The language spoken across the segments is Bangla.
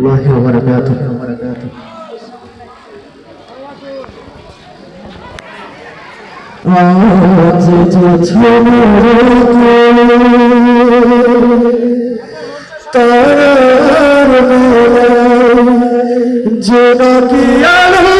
الله وبركاته আজ যে ছোটকে তার মেলায় যে নাকি আলো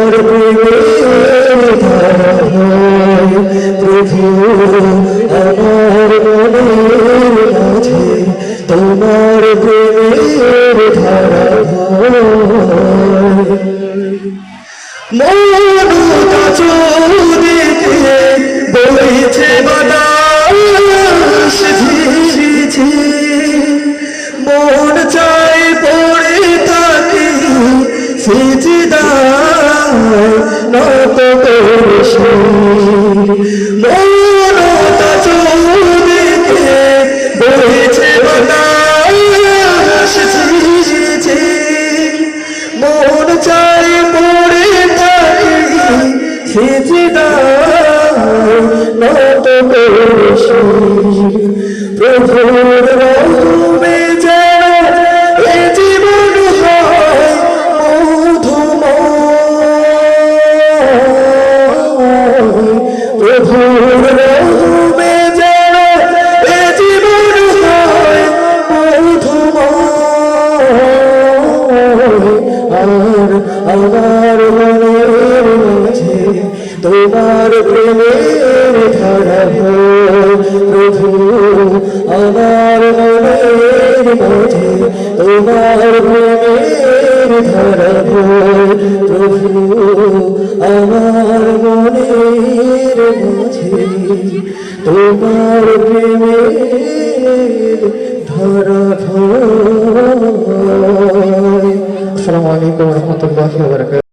মনুতা চৌদিকে বইছে বাতাস ঝিরিঝি মন চাই পড়ে থাকি সিজদায় নত করেছি সিজদায় নত করেছি তোমার প্রেমের ধারা। প্রভু, আমার মনের মাঝে তোমার প্রেমের ধারা। প্রভু, আমার মনের মাঝে তোমার প্রেমের ধারা। আসসালামু আলাইকুম রহমতুল্লাহ